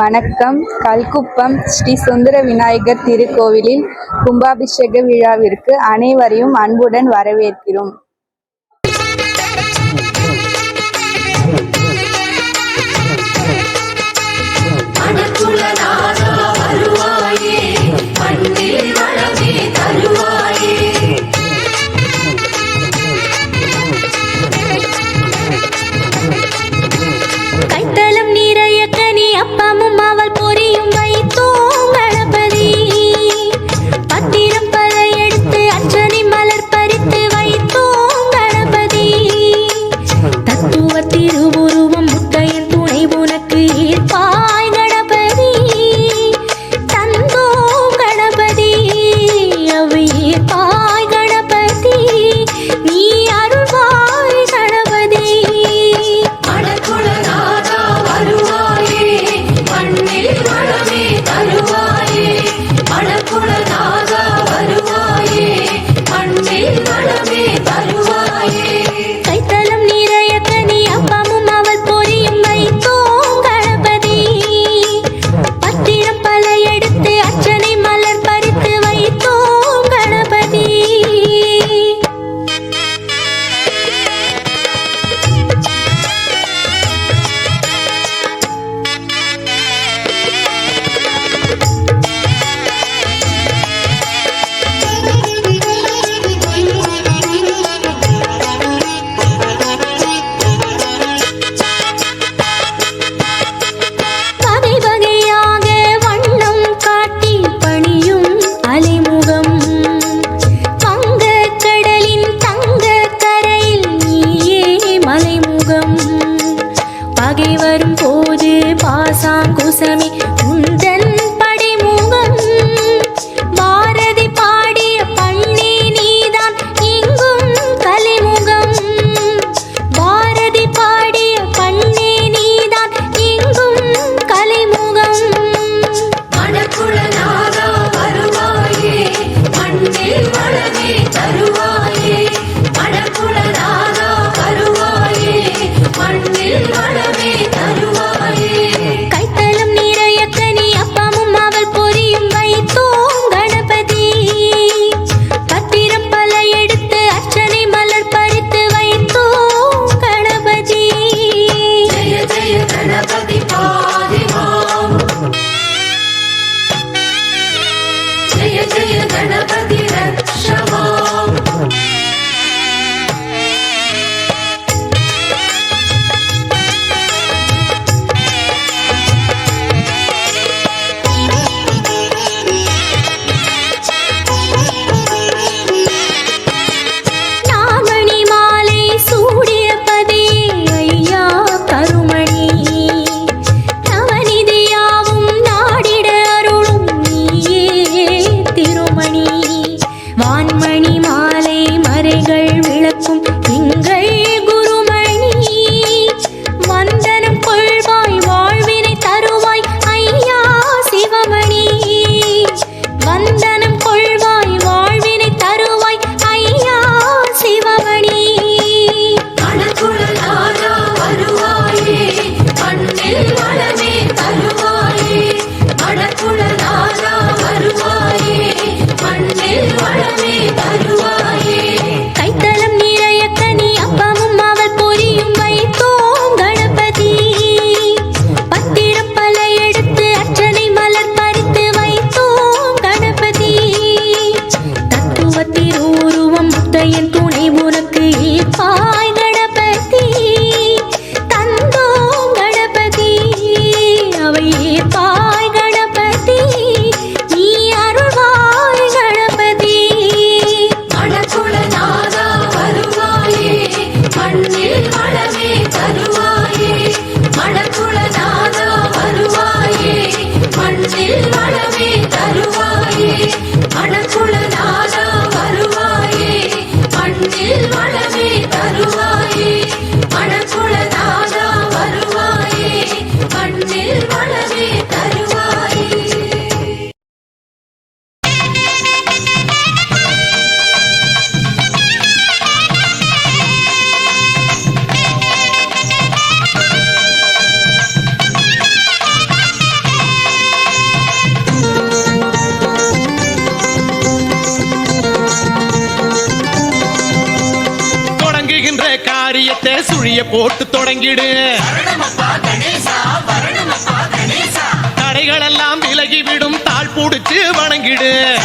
வணக்கம். கல்குப்பம் ஸ்ரீ சுந்தர விநாயகர் திருக்கோவிலில் கும்பாபிஷேக விழாவிற்கு அனைவரையும் அன்புடன் வரவேற்கிறோம். வான்மணி மாலை மறைகள் விளக்கும் சுழிய போட்டு தொடங்கிடு. தடைகள் எல்லாம் விலகிவிடும் தாழ் புடிச்சு வணங்கிடு.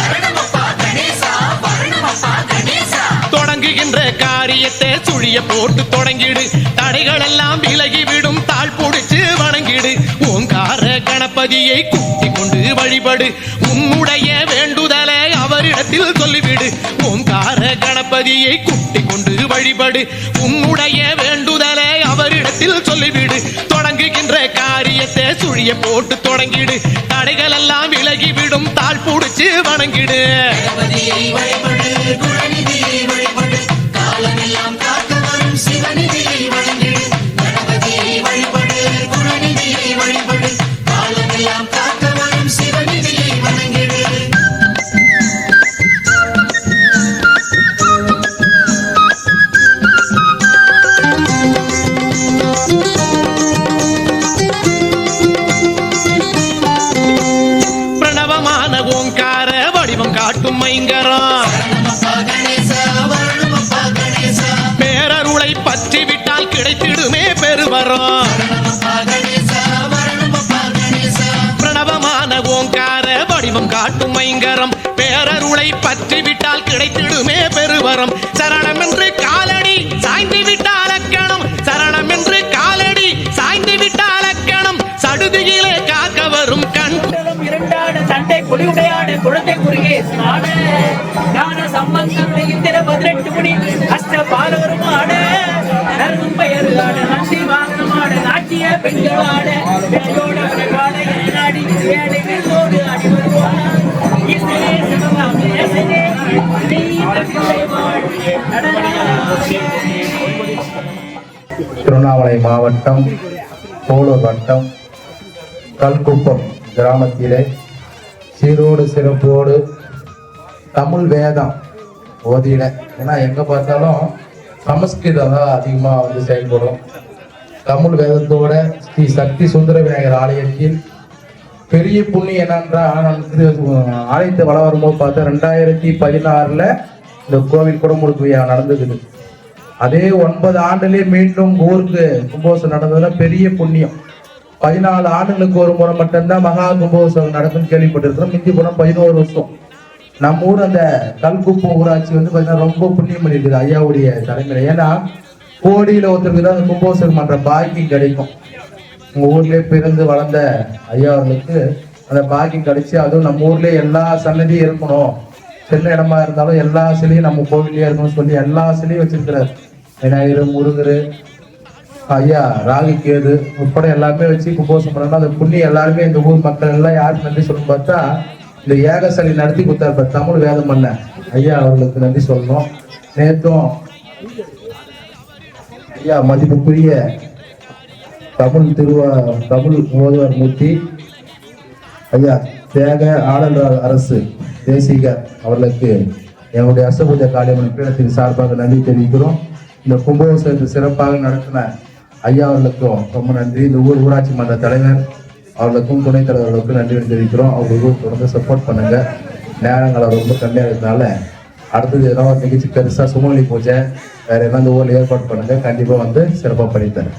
தொடங்குகின்ற காரியத்தை சுழிய போட்டு தொடங்கிடு. தடைகள் எல்லாம் விலகிவிடும் தாழ் புடிச்சு வணங்கிடு. ஓங்கார கணபதியை கூட்டிக் கொண்டு வழிபடு. உன்னுடைய வேண்டுதலை கணபதியை கூட்டிக் கொண்டு வழிபடு. உன்னுடைய வேண்டுதலை அவரிடத்தில் சொல்லிவிடு. தொடங்குகின்ற காரியத்தை சுழிய போட்டு தொடங்கிடு. தடைகளை வரும் பிரணவமான ஓங்கார வடிவம் காட்டும் மைங்கரம் பேரருளை பற்றி விட்டால் கிடைத்திடுமே பெருவரம். சரணம் என்று காலடி சாய்ந்து விட்டால் அக்கணம். சரணம் என்று காலடி சாய்ந்து விட்டால் அக்கணம். சடுதியிலே காக்க வரும் கண். மண்டலம் சண்டை கொடியுடையாட குழந்தை குறுகே ஆட சம்பந்தம் இந்திர பதினெட்டு மணி அஷ்ட பாலவர் ஏழை இசையே இசையே நீ திருவண்ணாமலை மாவட்டம் போலூர் வட்டம் கல்குப்பம் கிராமத்திலே சீரோடு சிறப்போடு தமிழ் வேதம் ஓதிட ஏன்னா எங்கே பார்த்தாலும் சமஸ்கிருதம் தான் அதிகமாக வந்து செயல்படும். தமிழ் வேதத்தோட ஸ்ரீ சக்தி சுந்தர விநாயகர் ஆலயத்தில் பெரிய புண்ணியம் என்னன்றால் நான் இது ஆலயத்தை வள வரும்போது பார்த்தா ரெண்டாயிரத்தி பதினாறில் இந்த கோவில் குடமுழுக்கு விழா நடந்தது. அதே ஒன்பது ஆண்டுலயே மீண்டும் ஊருக்கு கும்போசம் நடந்ததுல பெரிய புண்ணியம். பதினாலு ஆண்டுகளுக்கு ஒரு முறை மட்டும்தான் மகா கும்போசம் நடக்கும்னு கேள்விப்பட்டிருக்கிறோம். மிஞ்சி புறம் பதினோரு வருஷம். நம்ம ஊர் அந்த கல்குப்பம் ஊராட்சி வந்து பார்த்தீங்கன்னா ரொம்ப புண்ணியம் பண்ணியிருக்குது ஐயாவுடைய தலைமையில ஏன்னா கோடியில ஒருத்தருக்கு தான் அந்த கும்போசம் பண்ற பாக்கியம் கிடைக்கும். உங்க ஊர்லயே பிறந்து வளர்ந்த ஐயா அவர்களுக்கு அந்த பாக்கியம் கிடைச்சி அதுவும் நம்ம ஊர்லேயே எல்லா சன்னதியும் இருக்கணும். சின்ன இடமா இருந்தாலும் எல்லா சிலையும் நம்ம கோவிலே இருக்கணும்னு சொல்லி எல்லா சிலையும் வச்சிருக்கிறார். விநாயகர் முருகர் ஐயா ராகு கேது உட்பட எல்லாமே வச்சு கும்போசம் பண்ணணும் அந்த புண்ணியம் எல்லாருமே இந்த ஊர் மக்கள் எல்லாம் யாருக்கு நன்றி சொல்லணும் பார்த்தா இந்த ஏகசலி நடத்தி கொடுத்தாரு தமிழ் வேதம் பண்ண ஐயா அவர்களுக்கு நன்றி சொல்லணும். நேற்றும் ஐயா மதிப்புக்குரிய தமிழ் திருவா தமிழ் மோதுவர் மூர்த்தி ஐயா தேக ஆடல் அரசு தேசிக அவர்களுக்கு என்னுடைய அசபூஜ காளியம்மன் பீடத்தின் சார்பாக நன்றி தெரிவிக்கிறோம். இந்த கும்பாபிஷேகத்தை சிறப்பாக நடத்தின ஐயா அவர்களுக்கும் ரொம்ப நன்றி. இந்த ஊர் ஊராட்சி மன்ற தலைவர் அவர்களுக்கும் துணைத் தலைவர்களுக்கும் நன்றி தெரிவிக்கிறோம். அவர்களுக்கும் தொடர்ந்து சப்போர்ட் பண்ணுங்க. நேரங்களை ரொம்ப கம்மியாக இருக்கிறதுனால அடுத்தது ஏதாவது நிகழ்ச்சி பெருசாக சுமொழி பூஜை வேறு என்ன ஊரில் ஏற்பாடு பண்ணுங்கள் கண்டிப்பாக வந்து சிறப்பாக பண்ணித்தரேன்.